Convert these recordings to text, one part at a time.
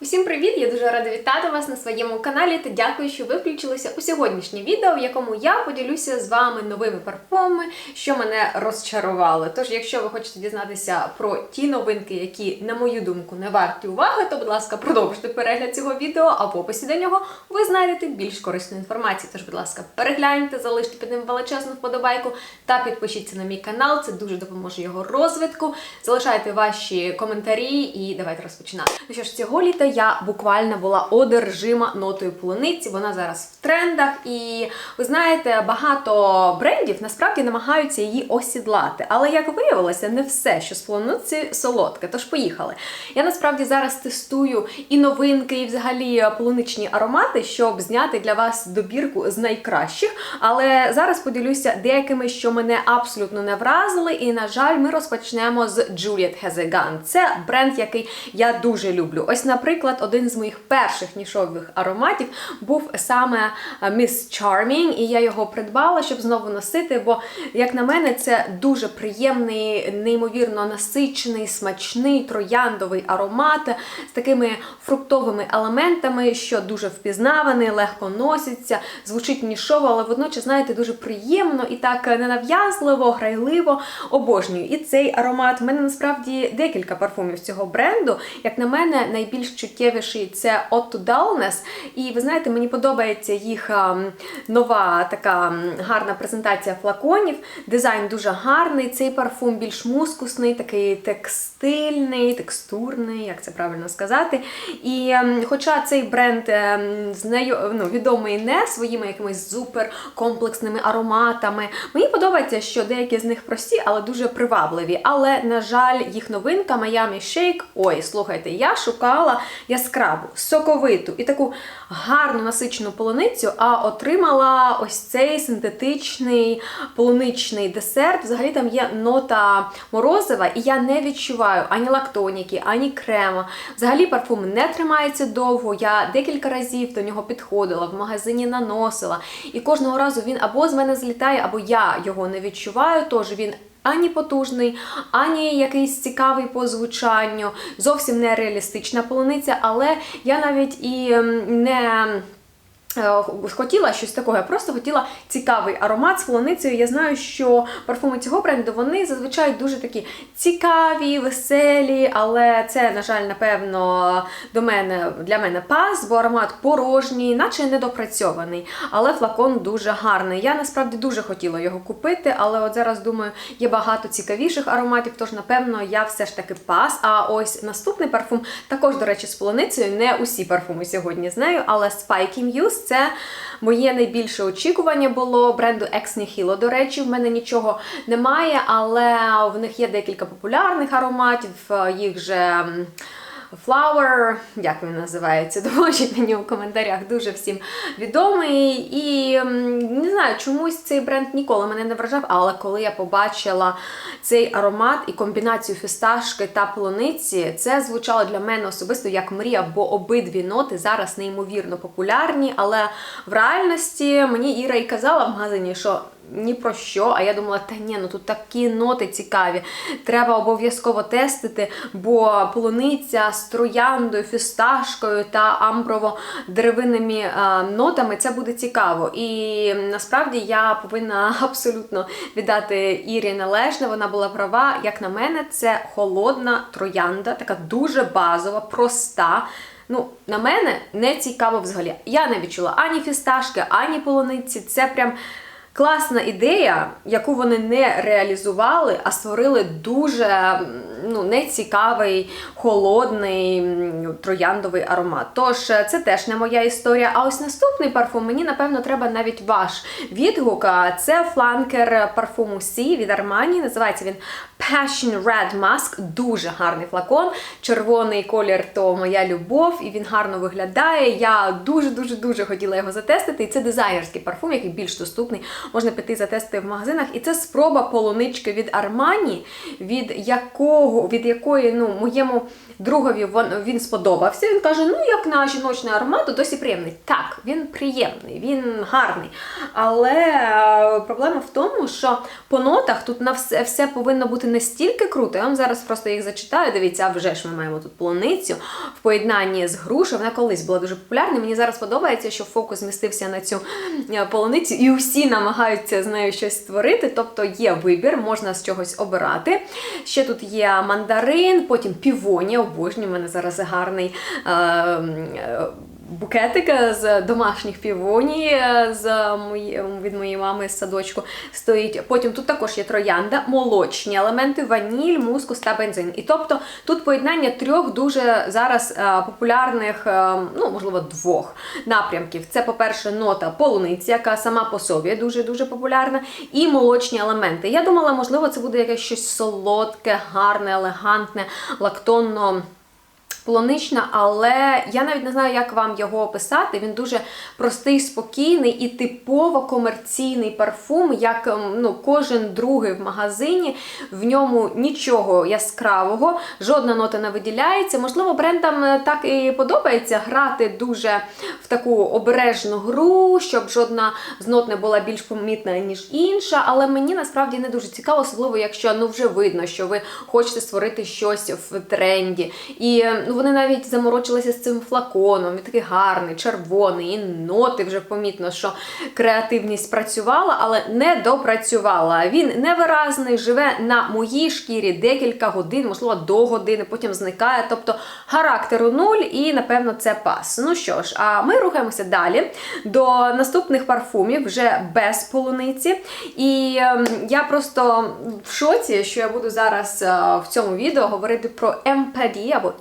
Усім привіт! Я дуже рада вітати вас на своєму каналі та дякую, що ви включилися у сьогоднішнє відео, в якому я поділюся з вами новими парфумами, що мене розчарували. Тож, якщо ви хочете дізнатися про ті новинки, які, на мою думку, не варті уваги, то, будь ласка, продовжуйте перегляд цього відео, а в описі до нього ви знайдете більш корисну інформацію. Тож, будь ласка, перегляньте, залиште під ним величезну вподобайку та підпишіться на мій канал. Це дуже допоможе його розвитку. Залишайте ваші коментарі і давайте розпочинати. Ну що ж, цього літа я буквально була одержима нотою полуниці. Вона зараз в трендах, і ви знаєте, багато брендів насправді намагаються її осідлати. Але як виявилося, не все, що з полуниці солодке. Тож поїхали. Я насправді зараз тестую і новинки, і взагалі полуничні аромати, щоб зняти для вас добірку з найкращих. Але зараз поділюся деякими, що мене абсолютно не вразили. І, на жаль, ми розпочнемо з Juliet Has. Це бренд, який я дуже люблю. Ось, наприклад, один з моїх перших нішових ароматів був саме е, Miss Charming, і я його придбала, щоб знову носити. Бо, як на мене, це дуже приємний, неймовірно насичений, смачний трояндовий аромат з такими фруктовими елементами, що дуже впізнаваний, легко носиться, звучить нішово, але водночас, знаєте, дуже приємно і так ненав'язливо, грайливо обожнюю. І цей аромат. У мене насправді декілька парфумів цього бренду. Як на мене, найбільш чуттєвіший це Otto Dullness. І ви знаєте, мені подобається їх ем, нова така гарна презентація флаконів. Дизайн дуже гарний. Цей парфум більш мускусний, такий текстильний, текстурний, як це правильно сказати. І ем, хоча цей бренд ем, ну, відомий не своїми якимись суперкомплексними ароматами, мені подобається, що деякі з них прості, але дуже привабливі. Але, на жаль, їх новинка Miami Shake. Ой, слухайте, я шукала яскраву, соковиту і таку гарну насичену полуницю, а отримала ось цей синтетичний полуничний десерт. Взагалі там є нота морозива, і я не відчуваю ані лактоніки, ані крема. Взагалі парфум не тримається довго. Я декілька разів до нього підходила, в магазині наносила. І кожного разу він або з мене злітає, або я його не відчуваю. Тож він ані потужний, ані якийсь цікавий по звучанню, зовсім не реалістична полуниця, але я навіть і ем, не. Е, Хотіла щось такого, я просто хотіла цікавий аромат з полуницею. Я знаю, що парфуми цього бренду вони зазвичай дуже такі цікаві, веселі, але це, на жаль, напевно, до мене для мене пас, бо аромат порожній, наче недопрацьований. Але флакон дуже гарний. Я насправді дуже хотіла його купити, але от зараз думаю, є багато цікавіших ароматів, тож, напевно, я все ж таки пас. А ось наступний парфум, також, до речі, з полуницею. Не усі парфуми сьогодні знаю, але Spikey Muse це моє найбільше очікування було бренду Ex Nihilo. До речі, в мене нічого немає, але в них є декілька популярних ароматів, їх же. Flower, як він називається, допоможіть мені у коментарях, дуже всім відомий. І не знаю, чомусь цей бренд ніколи мене не вражав, але коли я побачила цей аромат і комбінацію фісташки та полуниці, це звучало для мене особисто як мрія, бо обидві ноти зараз неймовірно популярні. Але в реальності мені Іра і казала в магазині, що ні про що. А я думала, та ні, ну тут такі ноти цікаві. Треба обов'язково тестити, бо полуниця з трояндою, фісташкою та амброво-деревинними е, нотами це буде цікаво. І насправді я повинна абсолютно віддати Ірі належне. Вона була права. Як на мене, це холодна троянда, така дуже базова, проста. Ну, на мене не цікаво взагалі. Я не відчула ані фісташки, ані полуниці. Це прям. Класна ідея, яку вони не реалізували, а створили дуже ну, нецікавий, холодний трояндовий аромат. Тож е, це теж не моя історія. А ось наступний парфум мені, напевно, треба навіть ваш відгук. Це фланкер парфуму Сі від Armani. Називається він Passion Red Mask. Дуже гарний флакон. Червоний колір то моя любов, і він гарно виглядає. Я дуже-дуже дуже хотіла його затестити. І це дизайнерський парфум, який більш доступний можна піти затестити в магазинах. І це спроба полунички від Армані, від якого, від якої, ну, моєму другові він сподобався. Він каже: ну як на жіночний аромат, досі приємний. Так, він приємний, він гарний. Але е, проблема в тому, що по нотах тут на все, все повинно бути настільки круто. Я вам зараз просто їх зачитаю. Дивіться, вже ж ми маємо тут полуницю в поєднанні з грушею. Вона колись була дуже популярна. Мені зараз подобається, що фокус змістився на цю е, полуницю, і усі намагаються з нею щось створити. Тобто є вибір, можна з чогось обирати. Ще тут є мандарин, потім півоні, обожнюю, в мене зараз гарний. Е, з домашніх півоній е, з мої, від моєї мами з садочку стоїть. Потім тут також є троянда, молочні елементи, ваніль, мускус та бензин. І тобто тут поєднання трьох дуже зараз е, популярних, е, ну можливо, двох напрямків. Це, по-перше, нота полуниці, яка сама по собі дуже дуже популярна, і молочні елементи. Я думала, можливо, це буде якесь щось солодке, гарне, елегантне, лактонно. Полунична, але я навіть не знаю, як вам його описати. Він дуже простий, спокійний і типово комерційний парфум, як ем, ну, кожен другий в магазині. В ньому нічого яскравого, жодна нота не виділяється. Можливо, брендам е, так і подобається грати дуже в таку обережну гру, щоб жодна з нот не була більш помітна, ніж інша. Але мені насправді не дуже цікаво, особливо якщо ну вже видно, що ви хочете створити щось в тренді. І е, ну, вони навіть заморочилися з цим флаконом. Він такий гарний, червоний, і ноти вже помітно, що креативність працювала, але не допрацювала. Він невиразний, живе на моїй шкірі декілька годин, можливо, до години, потім зникає. Тобто характеру нуль, і напевно це пас. Ну що ж, а ми рухаємося далі до наступних парфумів вже без полуниці. І ем, я просто в шоці, що я буду зараз е, в цьому відео говорити про Empady або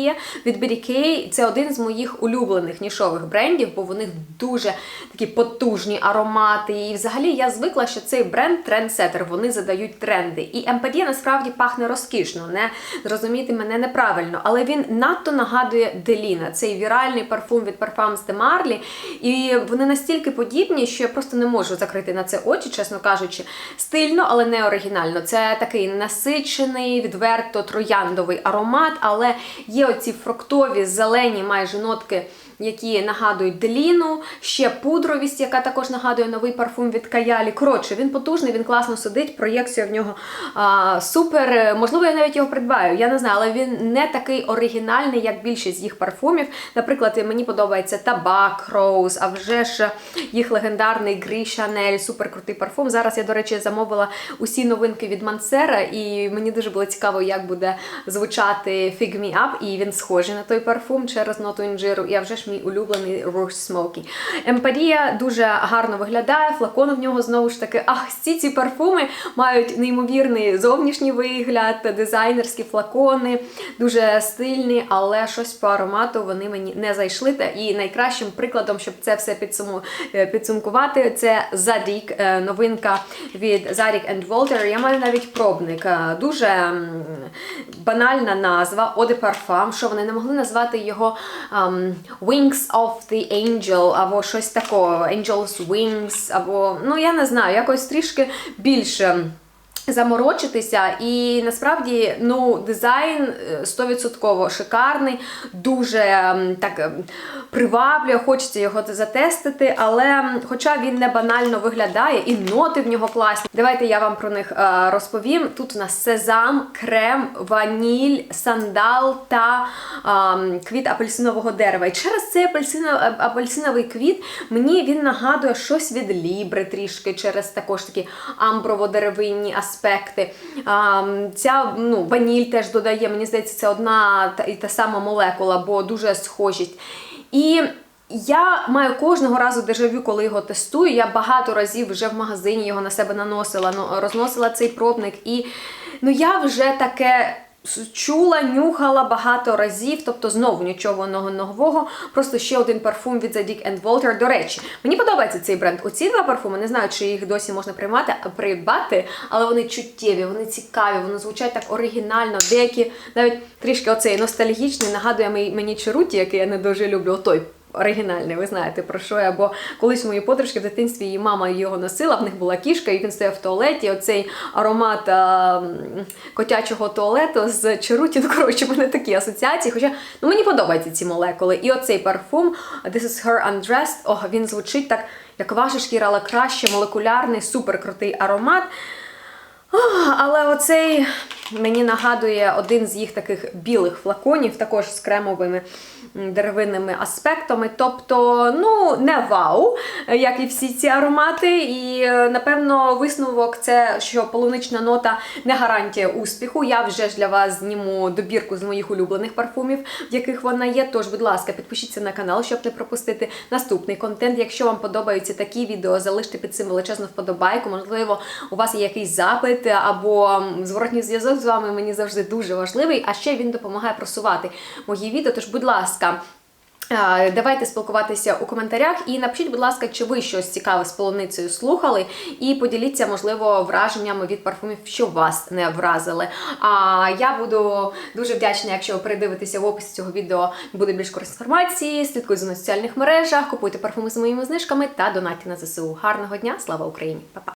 Impady від BDK. Це один з моїх улюблених нішових брендів, бо в них дуже такі потужні аромати. І взагалі я звикла, що цей бренд трендсеттер, вони задають тренди. І Empady насправді пахне розкішно, не зрозумійте мене неправильно, але він надто нагадує Деліна, цей віральний парфум від Parfums de Marly. І вони настільки подібні, що я просто не можу закрити на це очі, чесно кажучи. Стильно, але не оригінально. Це такий насичений, відверто трояндовий аромат, але є оці фруктові, зелені майже нотки. Які нагадують деліну, ще пудровість, яка також нагадує новий парфум від Каялі. Коротше, він потужний, він класно сидить, проєкція в нього а, супер. Можливо, я навіть його придбаю. Я не знаю, але він не такий оригінальний, як більшість їх парфумів. Наприклад, мені подобається табак, Роуз, а вже ж їх легендарний Грі Шанель, супер крутий парфум. Зараз я, до речі, замовила усі новинки від Мансера, і мені дуже було цікаво, як буде звучати Fig Me Up, і він схожий на той парфум через ноту інжиру. І вже ж мій улюблений Rouge Smoky. Емпарія дуже гарно виглядає, флакон в нього знову ж таки. Ах, всі ці парфуми мають неймовірний зовнішній вигляд, дизайнерські флакони, дуже стильні, але щось по аромату вони мені не зайшли. Та І найкращим прикладом, щоб це все підсуму, е, підсумкувати, це Zadig, е, новинка від Zadig and Voltaire. Я маю навіть пробник. Е, Дуже банальна назва Eau de що вони не могли назвати його ем, Wings of the Angel, або щось такого, Angel's Wings, або, ну я не знаю, якось трішки більше. Заморочитися, і насправді ну, дизайн е, 100% шикарний, дуже так м, приваблює, хочеться його затестити, але хоча він не банально виглядає, і ноти в нього класні. Давайте я вам про них е, розповім. Тут у нас сезам, крем, ваніль, сандал та ем, квіт апельсинового дерева. І через цей апельсино- апельсиновий квіт мені він нагадує щось від лібри трішки, через також такі амброво-деревинні аспекти. Ем, Ця ну, ваніль теж додає, мені здається, це одна і та сама молекула, бо дуже схожість. І я маю кожного разу дежавю, коли його тестую. Я багато разів вже в магазині його на себе наносила, ну, розносила цей пробник. І ну, я вже таке. Чула, нюхала багато разів, тобто знову нічого нового. Просто ще один парфум від Zadig and Voltaire. До речі, мені подобається цей бренд. Оці два парфуми, не знаю, чи їх досі можна приймати, придбати, але вони чуттєві, вони цікаві, вони звучать так оригінально. Деякі навіть трішки оцей ностальгічний нагадує мені Черуті, який я не дуже люблю. Отой Оригінальний, ви знаєте про що я. Бо колись у моїй подружки в дитинстві її мама його носила, в них була кішка, і він стояв в туалеті. Оцей аромат а, котячого туалету з Чаруті. Ну, коротше, в мене такі асоціації. Хоча ну, мені подобаються ці молекули. І оцей парфум This is Her Undressed, о, він звучить так, як ваша шкіра, але краще, молекулярний, супер крутий аромат. Ах, Але оцей мені нагадує один з їх таких білих флаконів, також з кремовими деревинними аспектами. Тобто, ну, не вау, як і всі ці аромати. І, е, напевно, висновок це, що полунична нота не гарантія успіху. Я вже ж для вас зніму добірку з моїх улюблених парфумів, в яких вона є. Тож, будь ласка, підпишіться на канал, щоб не пропустити наступний контент. Якщо вам подобаються такі відео, залиште під цим величезну вподобайку. Можливо, у вас є якийсь запит або зворотній зв'язок з вами. Мені завжди дуже важливий. А ще він допомагає просувати мої відео. Тож, будь ласка. Давайте спілкуватися у коментарях і напишіть, будь ласка, чи ви щось цікаве з полуницею слухали, і поділіться, можливо, враженнями від парфумів, що вас не вразили. А я буду дуже вдячна, якщо ви передивитеся в описі цього відео, буде більш корисної інформації. Слідкуйте в соціальних мережах, купуйте парфуми з моїми знижками та донатьте на ЗСУ. Гарного дня, слава Україні! Па-па!